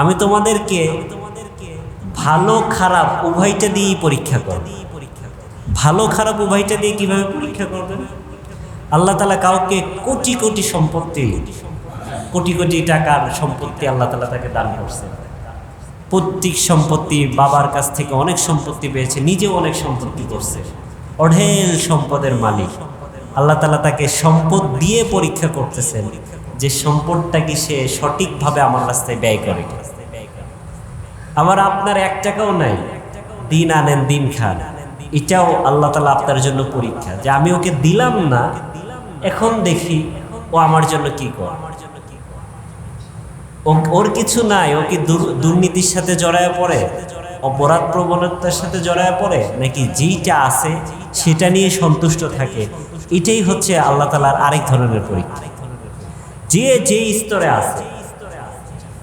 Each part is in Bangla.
আমি তোমাদেরকে ভালো, খারাপ উভয়টা দিয়েই পরীক্ষা করব। ভালো, খারাপ উভয়টা দিয়ে কীভাবে পরীক্ষা করবেন আল্লাহ তালা কাউকে কোটি কোটি সম্পত্তি, কোটি কোটি টাকার সম্পত্তি আল্লাহ তালা তাকে দান করছে। প্রত্যেক সম্পত্তি বাবার কাছ থেকে অনেক সম্পত্তি পেয়েছে, নিজেও অনেক সম্পত্তি করছে। অঢেল সম্পদের মালিক। আল্লাহ তালা তাকে সম্পদ দিয়ে পরীক্ষা করতেছেন। যে সম্পদটা কি সে সঠিকভাবে আমার রাস্তায় ব্যয় করে। আবার আপনার এক টাকাও নাই। দিন আনেন, দিন খান। এটাও আল্লাহ তালা আপনার জন্য পরীক্ষা। যে আমি ওকে দিলাম না, এখন দেখি ও আমার জন্য কি কর। ওর কিছু নাই, ও কি দুর্নীতির সাথে জড়ায় পড়ে? অপরাধ প্রবণতার সাথে জড়ায় পড়ে? নাকি যেইটা আছে, সেটা নিয়ে সন্তুষ্ট থাকে? এটাই হচ্ছে আল্লাহ তালার আরেক ধরনের পরীক্ষা। যে যে স্তরে আছে,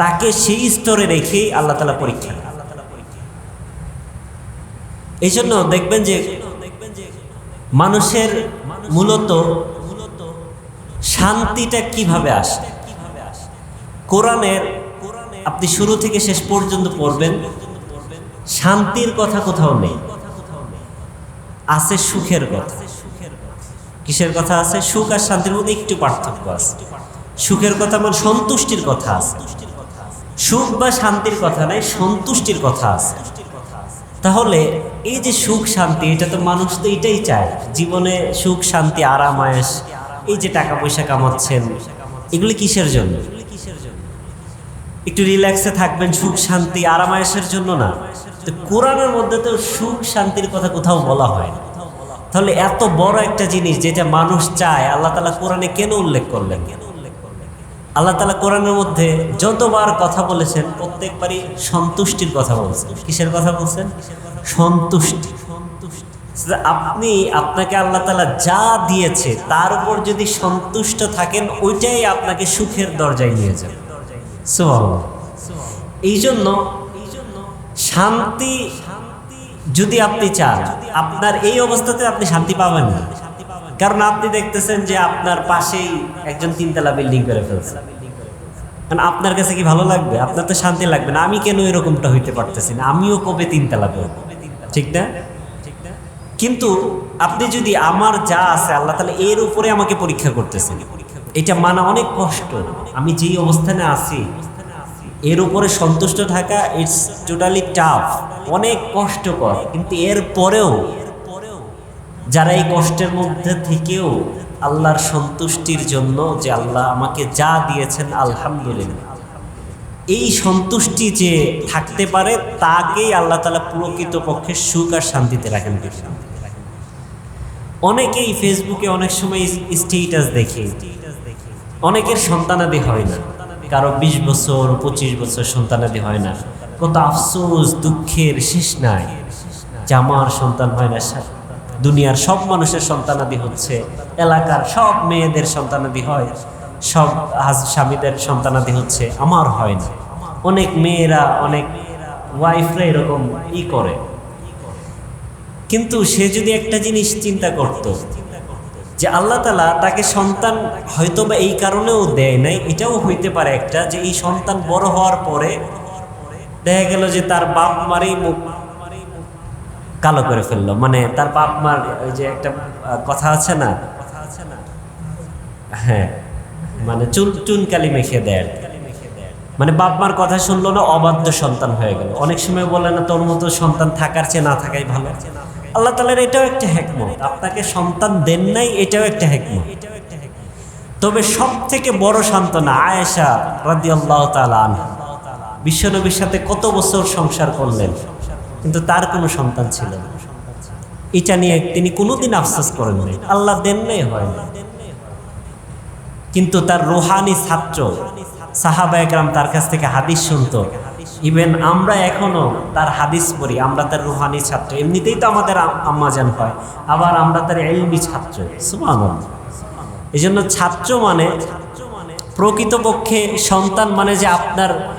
তাকে সেই স্তরে রেখেই আল্লাহ তালা পরীক্ষা এই জন্য দেখবেন যে মানুষের মূলত শান্তিটা কীভাবে আসে? কোরআনের আপনি শুরু থেকে শেষ পর্যন্ত পড়বেন, শান্তির কথা কোথাও নেই। আছে সুখের কথা। কিসের কথা আছে? সুখ আর শান্তির মধ্যে একটু পার্থক্য আছে। সুখের কথা মানে সন্তুষ্টির কথা আছে। সুখ বা শান্তির কথা নাই, সন্তুষ্টির কথা আছে। তাহলে এই যে সুখ, শান্তি, এটা তো মানুষ তো এটাই চায়। জীবনে সুখ, শান্তি, আরাম এই যে টাকা পয়সা কামাচ্ছেন, এগুলি কিসের জন্য? একটু রিল্যাক্সে থাকবেন, সুখ, শান্তি, আরাম জন্য না। তো কোরআনের মধ্যে তো সুখ, শান্তির কথা কোথাও বলা হয় তাহলে এত বড় একটা জিনিস যেটা মানুষ চায়, আল্লাহ তালা কোরআনে কেন উল্লেখ করলেন? আল্লাহ তালা কোরআনের মধ্যে যতবার কথা বলেছেন, প্রত্যেকবারই সন্তুষ্টির কথা বলছেন। কিসের কথা বলছেন? সন্তুষ্টি। আপনি, আপনাকে আল্লাহ তালা যা দিয়েছে, তার উপর যদি সন্তুষ্ট থাকেন, ওইটাই আপনাকে সুখের দরজায় নিয়ে যাবে। এই জন্য শান্তি যদি আপনি চান, আপনার এই অবস্থাতে আপনি শান্তি পাবেন না। কারণ আপনি দেখতেছেন যে আপনার পাশেই একজন তিনতলা বিল্ডিং করে ফেলছে। কারণ আপনার কাছে কি ভালো লাগবে? আপনার তো শান্তি লাগবে না। আমি কেন এরকমটা হইতে পারতেছি না? আমিও কবে তিনতলা করব? ঠিক না? কিন্তু আপনি যদি আমার যা আছে, আল্লাহ তাহলে এর উপরে আমাকে পরীক্ষা করতেছেন। এটা মানা অনেক কষ্ট। আমি যেই অবস্থানে আছি, এর উপরে সন্তুষ্ট থাকা ইটস টোটালি টাফ অনেক কষ্টকর। কিন্তু এর পরেও যারা এই কষ্টের মধ্যে থেকেও আল্লাহর সন্তুষ্টির জন্য যে আল্লাহ আমাকে যা দিয়েছেন, আলহামদুলিল্লাহ। এই সন্তুষ্টি যে থাকতে পারে, তাকেই আল্লাহ তালা প্রকৃতপক্ষে সুখ আর শান্তিতে রাখেন অনেকেই ফেসবুকে অনেক সময় স্টেটাস দেখে। অনেকের সন্তানাদি হয় না। কারও বিশ বছর, পঁচিশ বছর সন্তানাদি হয় না। কত আফসোস, দুঃখের শেষ নাই। আমার সন্তান হয় না দুনিয়ার সব মানুষের সন্তানাদি হচ্ছে, এলাকার সব মেয়েদের সন্তানাদি হয়, সব স্বামীদের সন্তানাদি হচ্ছে, আমার হয় না। অনেক মেয়েরা, অনেক ওয়াইফরা এরকম ই করে। কিন্তু সে যদি একটা জিনিস চিন্তা করত, যে আল্লাহ তালা তাকে সন্তান হয়তো বা এই কারণেও দেয় নাই, এটাও হইতে পারে একটা, যে এই সন্তান বড় হওয়ার পরে দেখা গেল যে তার বাপ মারেই মুখ কালো করে ফেলল। মানে তার বাপ মার ওই যে একটা আহ, কথা আছে না? হ্যাঁ মানে চুন চুনকালি মেখে দেয় মানে বাপ মার কথা শুনলো না অবাধ্য সন্তান হয়ে গেল। অনেক সময় বলে না তোর মতো সন্তান থাকার চেয়ে না থাকাই ভালো। আল্লাহ তালার এটাও একটা হেকমত। আপনাকে সন্তান দেন নাই এটাও একটা হেকমত। তবে সব থেকে বড় সান্ত্বনা আয়েশা রাদি আল্লাহ আনহা। বিশ্বনবীর সাথে কত বছর সংসার করলেন? কিন্তু তার কোনো সন্তান ছিল না। এটা নিয়ে তিনি কোনোদিন আফসোস করেন নাই। আল্লাহ দেন নাই হয় কিন্তু তার রোহানি ছাত্র সাহাবা একরাম তার কাছ থেকে হাদিস শুনতো। ইভেন আমরা এখনও তার হাদিস পড়ি, আমরা তার রুহানি ছাত্র। এমনিতেই তো আমাদের আম- আম্মাজান হয়, আবার আমরা তার এলমি ছাত্র। সুবহানাল্লাহ। এই জন্য ছাত্র মানে প্রকৃতপক্ষে সন্তান মানে যে আপনার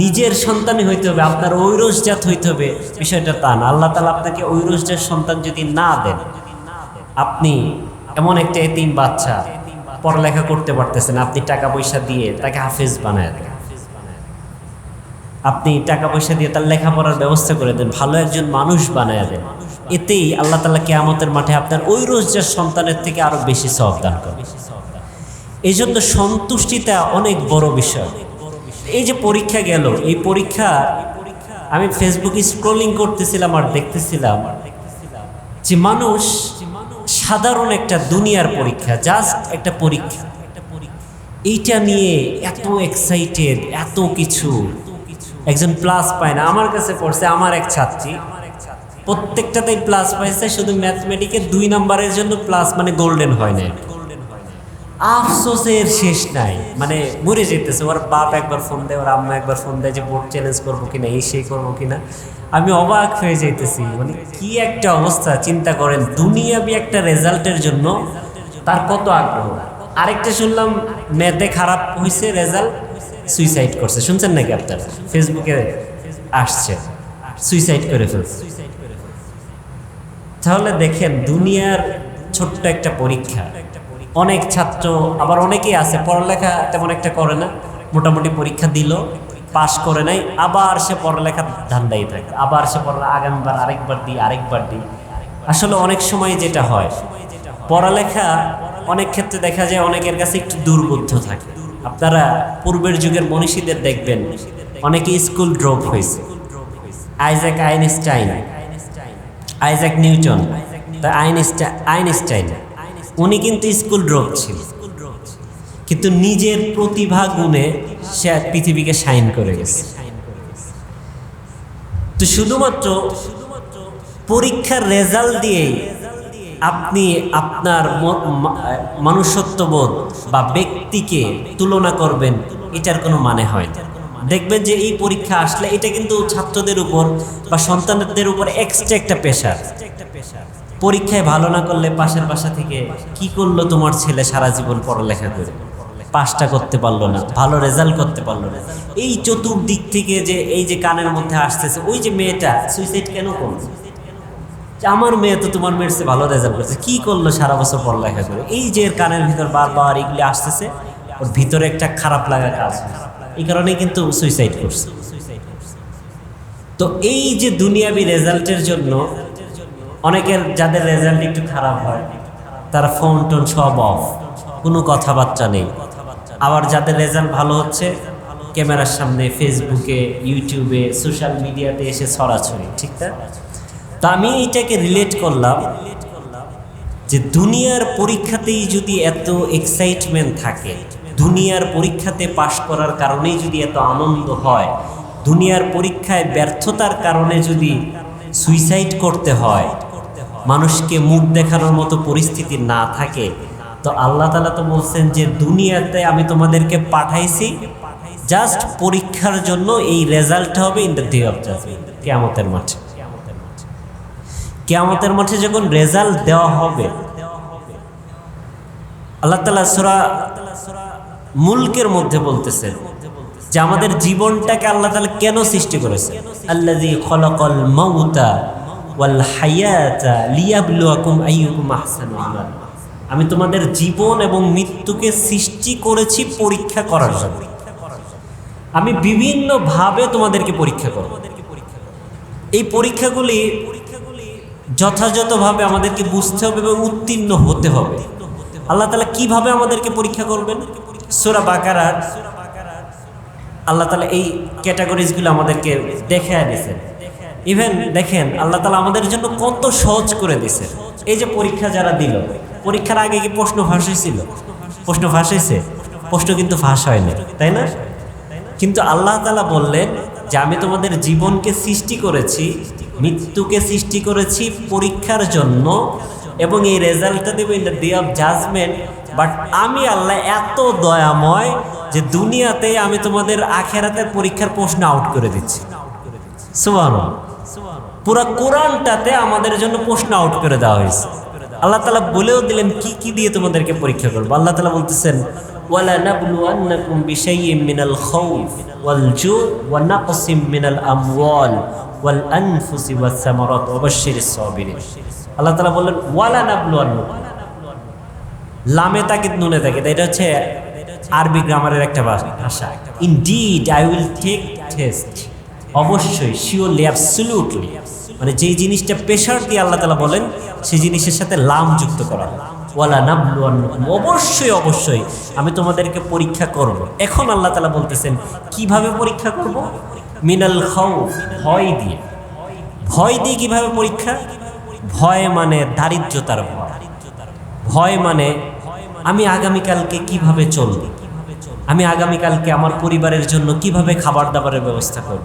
নিজের সন্তানই হইতে হবে, আপনার ঐরসজাত হইতে হবে। বিষয়টা তা না। আল্লাহ তালা আপনাকে ঐরসজাত সন্তান যদি না দেন, আপনি এমন একটা এতিম বাচ্চা, পড়ালেখা করতে পারতেছেন, আপনি টাকা পয়সা দিয়ে তাকে হাফেজ বানায় দেন। আপনি টাকা পয়সা দিয়ে তার লেখাপড়ার ব্যবস্থা করে দেন, ভালো একজন মানুষ বানায় দেন। এতেই আল্লাহ তালা কেয়ামতের মাঠে আপনার ওই রোজগার সন্তানের থেকে আরও বেশি সব দান করবে। এই জন্য সন্তুষ্টিটা অনেক বড় বিষয়। এই যে পরীক্ষা গেল, এই পরীক্ষা আমি ফেসবুকে স্ক্রোলিং করতেছিলাম আর দেখতেছিলাম যে মানুষ সাধারণ একটা দুনিয়ার পরীক্ষা জাস্ট একটা পরীক্ষা। এইটা নিয়ে এত এক্সাইটেড এত কিছু। একজন প্লাস পায় না। আমার কাছে পড়ছে, আমার এক ছাত্রী। প্রত্যেকটাতেই প্লাস পাইছে, শুধু ম্যাথমেটিকে দুই নাম্বারের জন্য প্লাস মানে গোল্ডেন হয় না আফসোসের শেষ নাই। মানে মরে যেতেছে, ওর বাপ একবার ফোন দেয়, ওর আম্মা একবার ফোন দেয় যে বোর্ড চ্যালেঞ্জ করব কিনা, এই সেই করব কিনা? আমি অবাক হয়ে যাইতেছি। মানে কি একটা অবস্থা, চিন্তা করেন। দুনিয়াবি একটা রেজাল্টের জন্য তার কত আগ্রহ? আরেকটা শুনলাম ম্যাথে খারাপ হয়েছে রেজাল্ট সুইসাইড করছে। শুনছেন নাকি আপনারা? ফেসবুকে আসছে সুইসাইড করে ফেলছে। তাহলে দেখেন, দুনিয়ার ছোট্ট একটা পরীক্ষা। অনেক ছাত্র, আবার অনেকেই আছে, পড়ালেখা তেমন একটা করে না, মোটামুটি পরীক্ষা দিল, পাশ করে নাই, আবার সে পড়ালেখা ধান্দাই থাকে, আবার সে পড়া আগামীবার আরেকবার দিই আরেকবার দিই। আসলে অনেক সময় যেটা হয়, পড়ালেখা অনেক ক্ষেত্রে দেখা যায় অনেকের কাছে একটু দুর্বোধ্য থাকে। আপনারা পূর্বের যুগের মনীষীদের দেখবেন অনেকে স্কুল ড্রপ হয়েছে। Isaac Einstein, Isaac Newton Einstein. উনি কিন্তু স্কুল ড্রপ ছিল। কিন্তু নিজের প্রতিভা গুণে সে পৃথিবীকে শাইন করে গেছে। তো শুধুমাত্র পরীক্ষার রেজাল্ট দিয়েই আপনি আপনার ম- মা- মনুষ্যত্ববোধ বা ব্যক্তিকে তুলনা করবেন, এটার কোনো মানে হয় না। দেখবেন যে এই পরীক্ষা আসলে এটা কিন্তু ছাত্রদের উপর বা সন্তানদের উপর এক্সট্রা একটা পেশার পরীক্ষায় ভালো না করলে পাশের বাসা থেকে কি করল তোমার ছেলে সারা জীবন পড়ালেখা করে? পাসটা করতে পারল না, ভালো রেজাল্ট করতে পারল না। এই চতুর্দিক থেকে যে, এই যে কানের মধ্যে আসতেছে, ওই যে মেয়েটা সুইসাইড কেন করল? আমার মেয়ে তো তোমার মেয়ের চেয়ে ভালো রেজাল্ট করছে, কি করল সারা বছর পড়ালেখা করে? এই যে এর কানের ভিতর বারবার এগুলি আসতেছে, ওর ভিতরে একটা খারাপ লাগা কাজ। এই কারণেই কিন্তু সুইসাইড করছে। তো এই যে দুনিয়াবি রেজাল্টের জন্য অনেকের যাদের রেজাল্ট একটু খারাপ হয়, তারা ফোন টোন সব অফ কোনো কথাবার্তা নেই। আবার যাদের রেজাল্ট ভালো হচ্ছে, ক্যামেরার সামনে ফেসবুকে ইউটিউবে সোশ্যাল মিডিয়াতে এসে ছড়াছড়ি, ঠিক না? তো আমি এটাকে রিলেট করলাম যে দুনিয়ার পরীক্ষাতেই যদি এত এক্সাইটমেন্ট থাকে, দুনিয়ার পরীক্ষাতে পাশ করার কারণেই যদি এত আনন্দ হয়, দুনিয়ার পরীক্ষায় ব্যর্থতার কারণে যদি সুইসাইড করতে হয় মানুষকে মুখ দেখানোর মতো পরিস্থিতি না থাকে। তো আল্লাহ তালা তো বলছেন যে, দুনিয়াতে আমি তোমাদেরকে পাঠাইছি জাস্ট পরীক্ষার জন্য এই রেজাল্ট হবে in the day of judgement কেয়ামতের মাঠে। কেয়ামতের মাঠে যখন রেজাল্ট দেওয়া হবে, আল্লাহ তালা সুরা মুলকের মধ্যে বলতেছেন যে, আমাদের জীবনটাকে আল্লাহ তালা কেন সৃষ্টি করেছে আল্লাজি খলকল মৌতা ওয়াল আমি তোমাদের জীবন এবং মৃত্যুকে সৃষ্টি করেছি পরীক্ষা করার জন্য। আমি বিভিন্নভাবে তোমাদেরকে পরীক্ষা করব। এই পরীক্ষাগুলি যথাযথভাবে আমাদেরকে বুঝতে হবে এবং উত্তীর্ণ হতে হবে। আল্লাহ তালা কীভাবে আমাদেরকে পরীক্ষা করবেন? সোরা বাকারার। আল্লাহ তালা এই ক্যাটাগরিজগুলো আমাদেরকে দেখে দিয়েছেন ইভেন দেখেন, আল্লাহ তালা আমাদের জন্য কত সহজ করে দিছে এই যে পরীক্ষা যারা দিল, পরীক্ষার আগে কি প্রশ্ন ফাঁস হয়েছিল? প্রশ্ন ফাঁস হয়েছে? প্রশ্ন কিন্তু ফাঁস হয়নি, তাই না? কিন্তু আল্লাহ তালা বললেন যে, আমি তোমাদের জীবনকে সৃষ্টি করেছি, মৃত্যুকে সৃষ্টি করেছি পরীক্ষার জন্য এবং এই রেজাল্টটা দেবো in the day of judgement but আমি আল্লাহ এত দয়াময় যে দুনিয়াতে আমি তোমাদের আখেরাতের পরীক্ষার প্রশ্ন আউট করে দিচ্ছি। সুবাহ পুরা কোরআনটাতে আমাদের জন্য প্রশ্ন আউট করে দেওয়া হয়েছে। আল্লাহ তালা বলেও দিলেন, কি কি দিয়ে তোমাদেরকে পরীক্ষা করব? আল্লাহ তালা বলতেছেন আল্লাহ তাআলা বললেন, ওয়ালা লামে নুনে এটা হচ্ছে আরবি গ্রামারের একটা ভাষা। ভাষা indeed I will take test অবশ্যই শিওরলি অ্যাবসলিউটলি মানে যেই জিনিসটা প্রেশার দিয়ে আল্লাহ তালা বলেন, সেই জিনিসের সাথে লাম যুক্ত করা। ওয়ালা নাবলু অবশ্যই অবশ্যই, আমি তোমাদেরকে পরীক্ষা করব। এখন আল্লাহ তালা বলতেছেন, কীভাবে পরীক্ষা করব? মিনাল খাও ভয় দিয়ে। ভয় দিয়ে কীভাবে পরীক্ষা? ভয় মানে দারিদ্রতার ভয়। ভয় মানে আমি আগামীকালকে কীভাবে চলব? আমি আগামীকালকে আমার পরিবারের জন্য কীভাবে খাবার দাবারের ব্যবস্থা করব?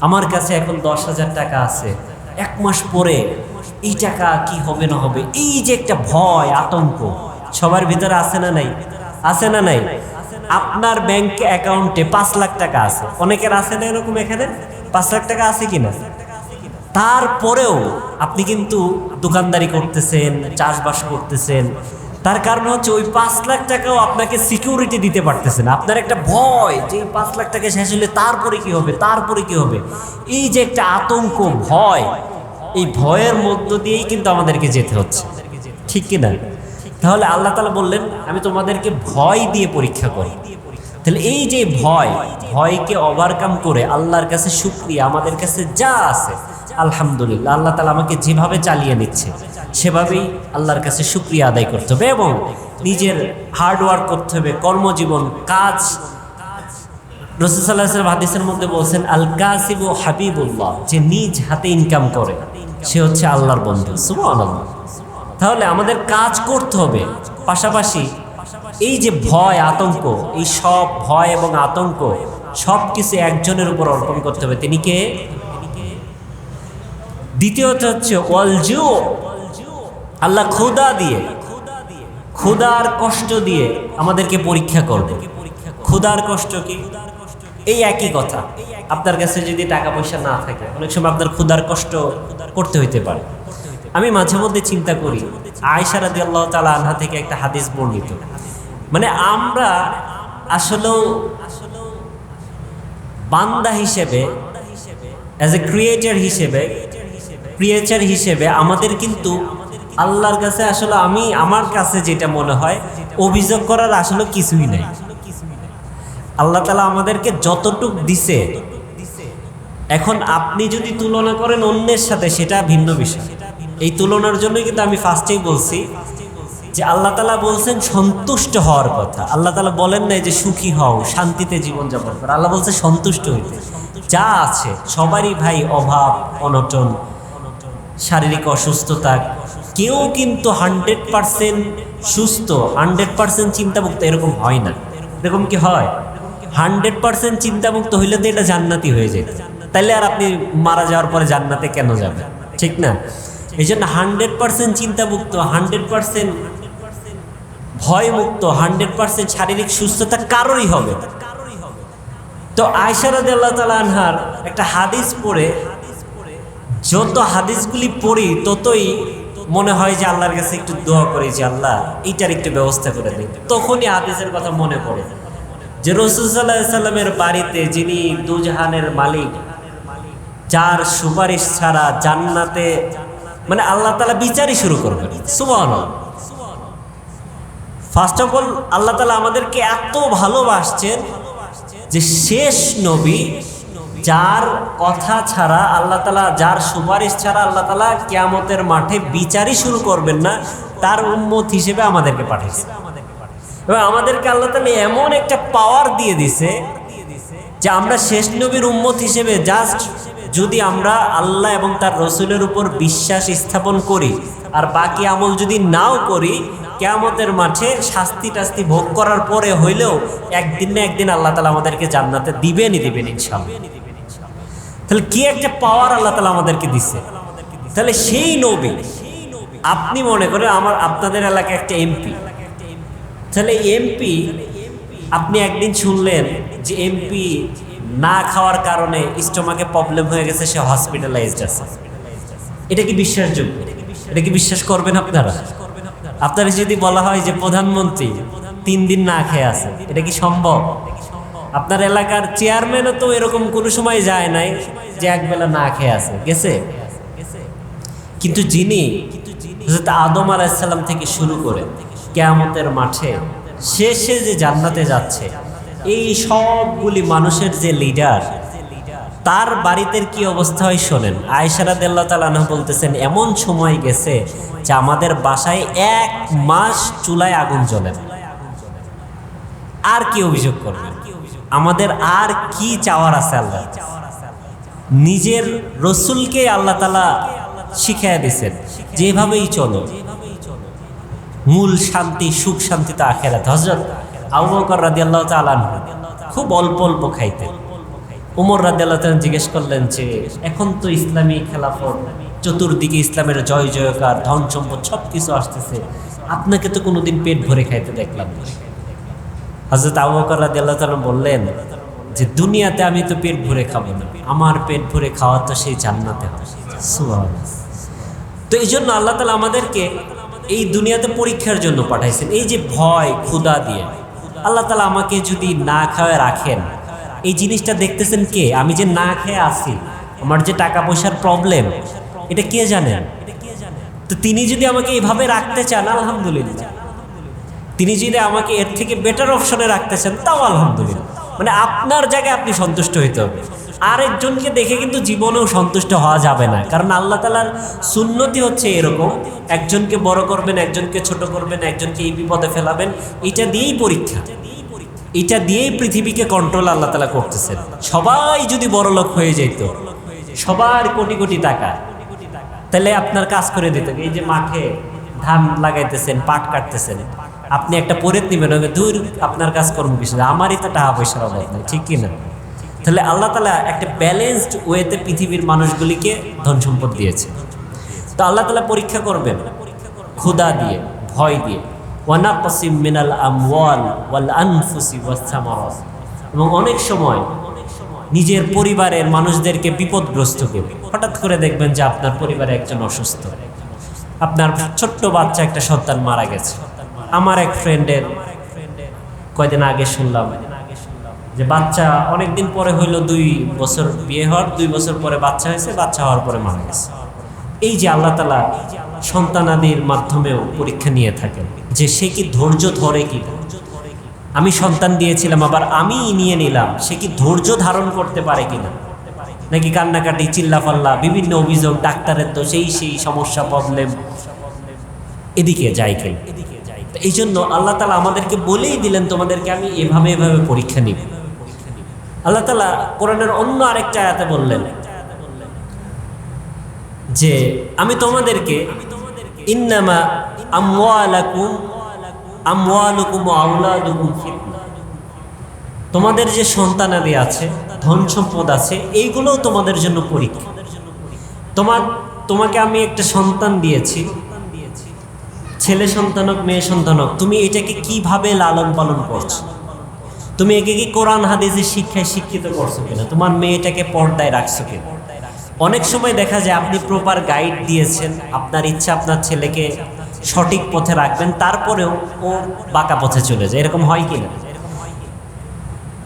আমার কাছে এখন দশ হাজার টাকা আছে। এক মাস পরে এই টাকা কি হবে না হবে? এই যে একটা ভয়, আতঙ্ক। সবার ভিতরে আছে না নাই? আছে না নাই? আপনার ব্যাংক অ্যাকাউন্টে পাঁচ লাখ টাকা আছে। অনেকের আছে না এরকম এখানে? পাঁচ লাখ টাকা আছে কিনা? তারপরেও আপনি কিন্তু দোকানদারি করতেছেন, চাষবাস করতেছেন তার কারণ হচ্ছে ওই পাঁচ লাখ টাকাও আপনাকে সিকিউরিটি দিতে পারতেছে না। আপনার একটা ভয় যে এই পাঁচ লাখ টাকা শেষ হলে তারপরে কি হবে, তারপরে কি হবে? এই যে একটা আতঙ্ক, ভয়, এই ভয়ের মধ্য দিয়েই কিন্তু আমাদেরকে যেতে হচ্ছে। ঠিক কিনা তাহলে আল্লাহ তালা বললেন, আমি তোমাদেরকে ভয় দিয়ে পরীক্ষা করি। তাহলে এই যে ভয়, ভয়কে ওভারকাম করে আল্লাহর কাছে শুক্রিয়া, আমাদের কাছে যা আছে আলহামদুলিল্লাহ, আল্লাহ তালা আমাকে যেভাবে চালিয়ে নিচ্ছে সেভাবেই আল্লাহর কাছে শুক্রিয়া আদায় করতে হবে এবং নিজের হার্ড ওয়ার্ক করতে হবে, কর্মজীবন, কাজ। রসুসাল্লাহ হাদিসের মধ্যে বলছেন আল কাসিব ও হাবিবুল্লাহ যে নিজ হাতে ইনকাম করে, সে হচ্ছে আল্লাহর বন্ধু। সুবহানাল্লাহ। তাহলে আমাদের কাজ করতে হবে। পাশাপাশি এই যে ভয়, আতঙ্ক, এই সব ভয় এবং আতঙ্ক সব কিছু একজনের উপর অর্পণ করতে হবে। তিনি কে? দ্বিতীয়ত হচ্ছে ওয়ালজু আল্লাহ ক্ষুদা দিয়ে ক্ষুদার কষ্ট দিয়ে আমাদেরকে পরীক্ষা করবে। ক্ষুদার কষ্ট কি? এই একই কথা। আপনার কাছে যদি টাকা পয়সা না থাকে, অনেক সময় আপনার ক্ষুদার কষ্ট করতে হইতে পারে। আমি মাঝে মধ্যে চিন্তা করি আয়সা রাদি আল্লাহ তালা আনহা থেকে একটা হাদিস বর্ণিত। মানে আমরা আসলেও বান্দা হিসেবে অ্যাজ এ ক্রিয়েটার হিসেবে ক্রিয়েচার হিসেবে আমাদের কিন্তু আল্লাহর কাছে আসলে আমি আমার কাছে যেটা মনে হয়, অভিযোগ করার আসলে কিছুই নাই। আল্লাহ তালা আমাদেরকে যতটুক দিছে, এখন আপনি যদি তুলনা করেন অন্যের সাথে, সেটা ভিন্ন বিষয়। এই তুলনার জন্যই কিন্তু আমি ফার্স্টেই বলছি যে আল্লাহ তালা বলছেন সন্তুষ্ট হওয়ার কথা। আল্লাহ তালা বলেন নাই যে সুখী হও, শান্তিতে জীবনযাপন করো। আল্লাহ বলছে সন্তুষ্ট হইতে। যা আছে, সবারই ভাই অভাব, অনটন শারীরিক অসুস্থতা। কেউ কিন্তু হান্ড্রেড পারসেন্ট সুস্থ, হান্ড্রেড পারসেন্ট চিন্তামুক্ত এরকম হয় না। এরকম কি হয়? হান্ড্রেড পারসেন্ট চিন্তামুক্ত হইলে তো এটা জান্নাতি হয়ে যেত তাইলে আর আপনি মারা যাওয়ার পরে জান্নাতে কেন যাবেন? ঠিক না? এই জন্য হান্ড্রেড পারসেন্ট চিন্তামুক্ত, হান্ড্রেড পারসেন্ট ভয়মুক্ত, হান্ড্রেড পারসেন্ট শারীরিক সুস্থতা কারোরই হবে। তো আয়সারাদ আল্লাহ তালা আনহার একটা হাদিস পড়ে যত হাদিসগুলি পড়ি, ততই মনে হয় যে আল্লাহর কাছে একটু দোয়া করি যে আল্লাহ, এইটার একটু ব্যবস্থা করে দিই তখনই হাদিসের কথা মনে পড়ে। যে রসুল্লাহ সাল্লামের বাড়িতে যিনি দুজাহানের মালিক, যার সুপারিশ ছাড়া জান্নাতে মানে আল্লাহ তালা বিচারই শুরু করবেন। সুবহান ফার্স্ট অফ অল আল্লাহ তালা আমাদেরকে এত ভালোবাসছেন যে শেষ নবী যার কথা ছাড়া আল্লাহ তালা, যার সুপারিশ ছাড়া আল্লাহ তালা কেয়ামতের মাঠে বিচারই শুরু করবেন না, তার উন্মত হিসেবে আমাদেরকে পাঠিয়েছে। এবং আমাদেরকে আল্লাহ তালা এমন একটা পাওয়ার দিয়ে দিছে যে আমরা শেষ নবীর উম্মত হিসেবে জাস্ট যদি আমরা আল্লাহ এবং তার রসুলের উপর বিশ্বাস স্থাপন করি, আর বাকি আমল যদি নাও করি, কেয়ামতের মাঠে শাস্তি টাস্তি ভোগ করার পরে হইলেও একদিন না একদিন আল্লাহ তালা আমাদেরকে জান্নাতে দিবেনই দিবেন ইনশাল্লাহ তাহলে কি একটা পাওয়ার আল্লাহ তালা আমাদেরকে দিচ্ছে তাহলে সেই নবী, আপনি মনে করেন আমার, আপনাদের এলাকায় একটা এমপি তাহলে এমপি আপনি একদিন শুনলেন যে এমপি না খাওয়ার কারণে স্টোমাকে প্রবলেম হয়ে গেছে, সে হসপিটালাইজড আছে। এটা কি বিশ্বাসযোগ্য? এটা কি বিশ্বাস করবেন আপনারা? আপনারা যদি বলা হয় যে প্রধানমন্ত্রী তিন দিন না খেয়ে আছে, এটা কি সম্ভব? আপনার এলাকার চেয়ারম্যানও তো এরকম কোনো সময় যায় নাই যে একবেলা না খেয়ে আছে, গেছে? কিন্তু যিনি হযরত আদম আলাইসাল্লাম থেকে শুরু করে কেয়ামতের মাঠে শেষে যে জান্নাতে যাচ্ছে, এই সবগুলি মানুষের যে লিডার তার বাড়িতে কি অবস্থা হয় শোনেন। আয়সারা দেল্লা তালানা বলতেছেন, এমন সময় গেছে যে আমাদের বাসায় এক মাস চুলায় আগুন জ্বলে। আর কি অভিযোগ করবেন? আমাদের আর কি চাওয়ার আছে আল্লাহ? নিজের রসুলকে আল্লাহ তালা শিখাইয়া দিছেন যেভাবেই চলো। মূল শান্তি, সুখ শান্তি তো আখেরাত। হজরত আবু বকর রাদি আল্লাহ তালান খুব অল্প অল্প খাইতেন। উমর রাদি আল্লাহ তালান জিজ্ঞেস করলেন যে, এখন তো ইসলামী খেলাফত, চতুর্দিকে ইসলামের জয় জয়কার ধন সম্পদ সব কিছু আসতেছে। আপনাকে তো কোনোদিন পেট ভরে খাইতে দেখলাম না। হজরত আবু বকর রাদি আল্লাহ তালান বললেন যে, দুনিয়াতে আমি তো পেট ভরে খাব না। আমার পেট ভরে খাওয়া তো সেই জান্নাতে হবে। তো এই জন্য আল্লাহ তালা আমাদেরকে এই দুনিয়াতে পরীক্ষার জন্য পাঠাইছেন। এই যে ভয় ক্ষুদা দিয়ে। আল্লাহ তালা আমাকে যদি না খাওয়ায় রাখেন, এই জিনিসটা দেখতেছেন কে? আমি যে না খেয়ে আসি আমার যে টাকা পয়সার প্রবলেম, এটা কে জানেন? তো তিনি যদি আমাকে এইভাবে রাখতে চান, আলহামদুলিল্লাহ। তিনি যদি আমাকে এর থেকে বেটার অপশনে রাখতেছেন, তাও আলহামদুলিল্লাহ। মানে আপনার জায়গায় আপনি সন্তুষ্ট হইতে হবে। আরেকজনকে দেখে কিন্তু জীবনেও সন্তুষ্ট হওয়া যাবে না। কারণ আল্লাহ তালার সুন্নতি হচ্ছে এরকম, একজনকে বড় করবেন, একজনকে ছোট করবেন, একজনকে এই বিপদে ফেলাবেন, এটা দিয়েই পরীক্ষা। এটা দিয়েই পৃথিবীকে কন্ট্রোল আল্লাহ তালা করতেছেন। সবাই যদি বড় লোক হয়ে যেত, সবার কোটি কোটি টাকা, তাহলে আপনার কাজ করে দিত এই যে মাঠে ধান লাগাইতেছেন, পাট কাটতেছেন আপনি একটা পরে নিবেন, ওকে দূর আপনার কাজ কর্ম না। আমারই তো টাকা পয়সার অভাব নেই, ঠিক কি না? তাহলে আল্লাহ তালা একটা ব্যালেন্সড ওয়েতে পৃথিবীর মানুষগুলিকে ধন সম্পদ দিয়েছে। তো আল্লাহ তালা পরীক্ষা করবেন ক্ষুদা দিয়ে, ভয় দিয়ে। ওয়ানা কসিম মিনাল আমওয়াল ওয়াল আনফুসি ওয়াসামারাত এবং অনেক সময় নিজের পরিবারের মানুষদেরকে বিপদগ্রস্ত করবে হঠাৎ করে দেখবেন যে আপনার পরিবারে একজন অসুস্থ। আপনার ছোট্ট বাচ্চা একটা সন্তান মারা গেছে। আমার এক ফ্রেন্ডের কয়দিন আগে শুনলাম যে বাচ্চা অনেকদিন পরে হইল দুই বছর বিয়ে হওয়ার, দুই বছর পরে বাচ্চা হয়েছে, বাচ্চা হওয়ার পরে মারা গেছে। এই যে আল্লাহ তালা সন্তানাদির মাধ্যমেও পরীক্ষা নিয়ে থাকেন যে সে কি ধৈর্য ধরে কি আমি সন্তান দিয়েছিলাম, আবার আমি নিয়ে নিলাম, সে কি ধৈর্য ধারণ করতে পারে কিনা নাকি কান্নাকাটি, চিল্লাফাল্লা, বিভিন্ন অভিযোগ, ডাক্তারের তো সেই সেই সমস্যা প্রবলেম এদিকে যাই কেন তো এই জন্য আল্লাহ তালা আমাদেরকে বলেই দিলেন, তোমাদেরকে আমি এভাবে এভাবে পরীক্ষা নিব। আল্লাহ তালা কোরআনের অন্য আরেকটা আয়াতে বললেন যে, আমি তোমাদেরকে ইন্নামা আমওয়ালাকুম, আমওয়ালুকুম ওয়া আওলাদুকুম ফিতনা। তোমাদের যে সন্তানাদি আছে, ধন সম্পদ আছে, এইগুলোও তোমাদের জন্য পরীক্ষা। তোমার, তোমাকে আমি একটা সন্তান দিয়েছি ছেলে সন্তান হোক মেয়ে সন্তান হোক তুমি এটাকে কীভাবে লালন পালন করছ? তুমি একে কি কোরআন হাদিসের শিক্ষায় শিক্ষিত করছ কিনা? তোমার মেয়েটাকে পর্দায় রাখছো কিনা? অনেক সময় দেখা যায় আপনি প্রপার গাইড দিয়েছেন, আপনার ইচ্ছা আপনার ছেলেকে সঠিক পথে রাখবেন, তারপরেও ও বাঁকা পথে চলে যায়। এরকম হয় কি না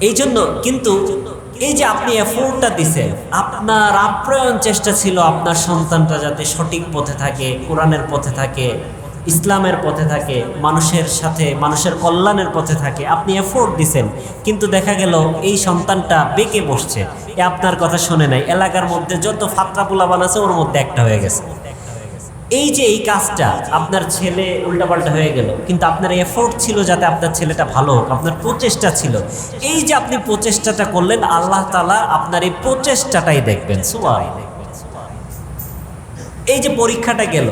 এই জন্য কিন্তু এই যে আপনি এফোর্টটা দিছেন, আপনার আপ্রায়ণ চেষ্টা ছিল আপনার সন্তানটা যাতে সঠিক পথে থাকে, কোরআনের পথে থাকে ইসলামের পথে থাকে, মানুষের সাথে, মানুষের কল্যাণের পথে থাকে। আপনি এফোর্ট দিছেন, কিন্তু দেখা গেল এই সন্তানটা বেঁকে বসছে। এ আপনার কথা শোনে নাই। এলাকার মধ্যে যত ফাত্রা পোলাবান আছে, ওর মধ্যে একটা হয়ে গেছে। এই যে এই কাজটা, আপনার ছেলে উল্টাপাল্টা হয়ে গেল, কিন্তু আপনার এফোর্ট ছিল যাতে আপনার ছেলেটা ভালো হোক, আপনার প্রচেষ্টা ছিল। এই যে আপনি প্রচেষ্টাটা করলেন, আল্লাহ তালা আপনার এই প্রচেষ্টাটাই দেখবেন। সুবাহ এই যে পরীক্ষাটা গেল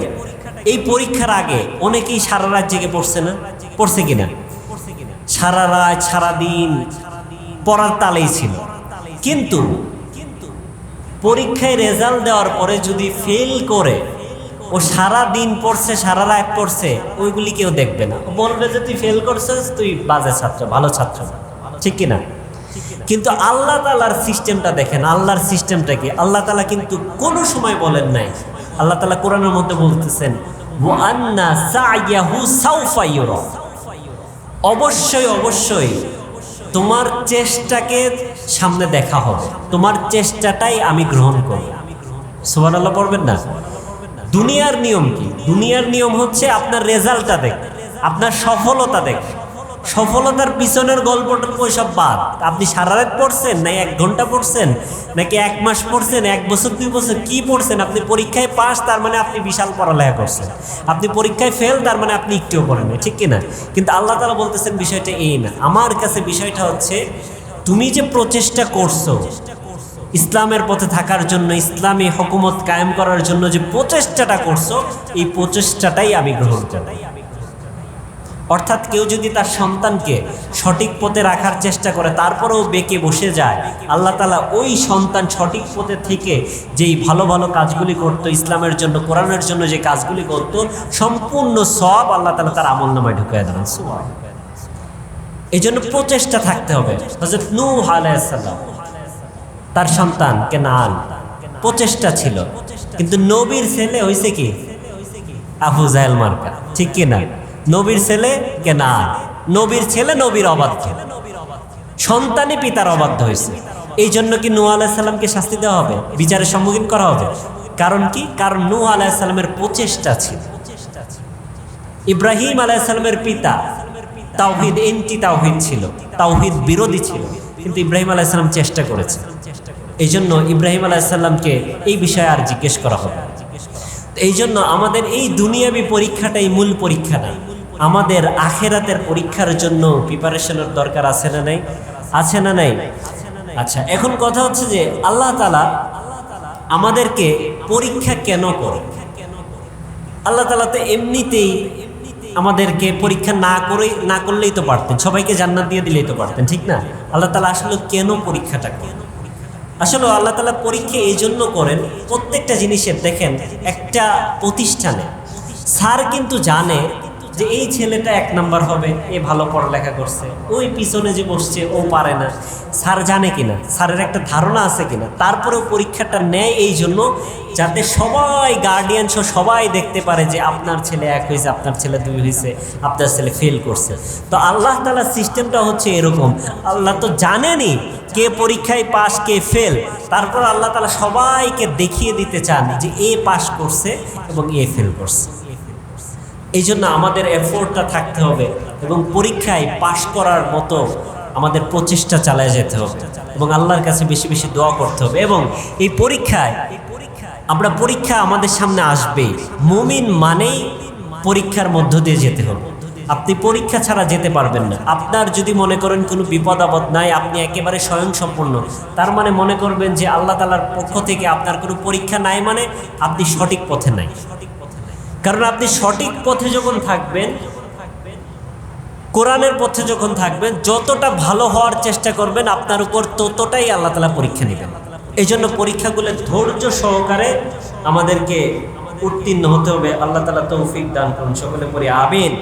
এই পরীক্ষার আগে অনেকেই সারা রাত জেগে পড়ছে না? পড়ছে কিনা? সারা রাত সারাদিন পড়ার তালেই ছিল। কিন্তু পরীক্ষায় রেজাল্ট দেওয়ার পরে যদি ফেল করে, ও সারা দিন পড়ছে, সারা রাত পড়ছে, ওইগুলি কেউ দেখবে না। বলবে যে, তুই ফেল করছিস, তুই বাজে ছাত্র, ভালো ছাত্র। ঠিক কিনা? কিন্তু আল্লাহ তালার সিস্টেমটা দেখেন। আল্লাহর সিস্টেমটা কি? আল্লাহ তালা কিন্তু কোনো সময় বলেন নাই আল্লাহ তালা কোরআনের মধ্যে বলতেছেন। অবশ্যই অবশ্যই তোমার চেষ্টাকে সামনে দেখা হবে। তোমার চেষ্টাটাই আমি গ্রহণ করব। সুবান আল্লাহ পড়বেন না? দুনিয়ার নিয়ম কি? দুনিয়ার নিয়ম হচ্ছে আপনার রেজাল্টটা দেখ, আপনার সফলতা দেখ। সফলতার পিছনের গল্প টল্প সব বাদ? আপনি সারা রাত পড়ছেন? না এক ঘণ্টা পড়ছেন? নাকি এক মাস পড়ছেন? এক বছর দুই বছর? কি পড়ছেন? আপনি পরীক্ষায় পাস তার মানে আপনি বিশাল পড়ালেখা করছেন। আপনি পরীক্ষায় ফেল তার মানে আপনি একটুও পড়েন না, ঠিক কিনা? কিন্তু আল্লাহ তালা বলতেছেন বিষয়টা এই না। আমার কাছে বিষয়টা হচ্ছে তুমি যে প্রচেষ্টা করছ ইসলামের পথে থাকার জন্য ইসলামী হকুমত কায়েম করার জন্য যে প্রচেষ্টাটা করছ এই প্রচেষ্টাটাই আমি গ্রহণ করি অর্থাৎ কেউ যদি তার সন্তানকে সঠিক পথে রাখার চেষ্টা করে, তারপরেও বেঁকে বসে যায়, আল্লাহ তালা ওই সন্তান সঠিক পথে থেকে যেই ভালো ভালো কাজগুলি করত, ইসলামের জন্য, কোরআনের জন্য যে কাজগুলি করত, সম্পূর্ণ সব আল্লাহ তালা তার আমল নামায় ঢুকিয়ে দেবেন এই জন্য প্রচেষ্টা থাকতে হবে। হজরত নূ আলাইসাল্লাম তার সন্তান কেনান, প্রচেষ্টা ছিল। কিন্তু নবীর ছেলে হয়েছে কি? আবু জাহেল মার্কা। ঠিক কি না? নবীর ছেলে কেনান নবীর ছেলে, নবীর অবাধ্য সন্তানই পিতার অবাধ্য হয়েছে। এই জন্য কি নূ আলাইসাল্লামকে শাস্তি দেওয়া হবে? বিচারের সম্মুখীন করা হবে? কারণ কি? কারণ নূ আলাইসাল্লামের প্রচেষ্টা ছিল। ইব্রাহিম আলাইসাল্লামের পিতা তাওহিদ, এন্টি তাওহিদ ছিল। তাওহিদ বিরোধী ছিল। কিন্তু ইব্রাহিম আলাইসাল্লাম চেষ্টা করেছে। এই জন্য ইব্রাহিম আলাইসাল্লামকে এই বিষয়ে আর জিজ্ঞেস করা হবে এই জন্য আমাদের এই দুনিয়াবি পরীক্ষাটাই মূল পরীক্ষা না আমাদের আখেরাতের পরীক্ষার জন্য প্রিপারেশনের দরকার আছে না নাই? আছে না নাই? আচ্ছা এখন কথা হচ্ছে যে আল্লাহ তালা আমাদেরকে পরীক্ষা কেন করে? আল্লাহ তালা তো এমনিতেই আমাদেরকে পরীক্ষা না করে না করলেই তো পারতেন। সবাইকে জান্নাত দিয়ে দিলেই তো পারতেন, ঠিক না? আল্লাহ তালা আসলে কেন পরীক্ষাটা করেন? আসলে আল্লাহ তালা পরীক্ষা এই জন্য করেন, প্রত্যেকটা জিনিসের দেখেন একটা প্রতিষ্ঠানে। স্যার কিন্তু জানে যে এই ছেলেটা এক নাম্বার হবে, এ ভালো পড়ালেখা করছে, ওই পিছনে যে বসছে, ও পারে না। স্যার জানে কিনা? স্যারের একটা ধারণা আছে কিনা? তারপরেও পরীক্ষাটা নেয় এই জন্য যাতে সবাই গার্ডিয়ান সহ সবাই দেখতে পারে যে আপনার ছেলে এক হয়েছে, আপনার ছেলে দুই হয়েছে, আপনার ছেলে ফেল করছে। তো আল্লাহ তালার সিস্টেমটা হচ্ছে এরকম। আল্লাহ তো জানেনই কে পরীক্ষায় পাস কে ফেল তারপর আল্লাহ তালা সবাইকে দেখিয়ে দিতে চান যে এ পাস করছে এবং এ ফেল করছে। এই জন্য আমাদের এফোর্টটা থাকতে হবে এবং পরীক্ষায় পাশ করার মতো আমাদের প্রচেষ্টা চালায় যেতে হবে এবং আল্লাহর কাছে বেশি বেশি দোয়া করতে হবে এবং এই পরীক্ষায় আমরা পরীক্ষা আমাদের সামনে আসবে মুমিন মানেই পরীক্ষার মধ্য দিয়ে যেতে হবে। আপনি পরীক্ষা ছাড়া যেতে পারবেন না। আপনার যদি মনে করেন কোনো বিপদ আপদ নাই, আপনি একেবারে স্বয়ংসম্পূর্ণ। তার মানে মনে করবেন যে আল্লাহ তালার পক্ষ থেকে আপনার কোনো পরীক্ষা নাই মানে আপনি সঠিক পথে নাই। কারণ আপনি সঠিক পথে যখন থাকবেন, কোরআনের পথে যখন থাকবেন, যতটা ভালো হওয়ার চেষ্টা করবেন, আপনার উপর ততটাই আল্লাহ তালা পরীক্ষা নেবেন। এই জন্য পরীক্ষাগুলো ধৈর্য সহকারে আমাদেরকে উত্তীর্ণ হতে হবে। আল্লাহ তালা তৌফিক দান করুন। সকলে পরে আবেন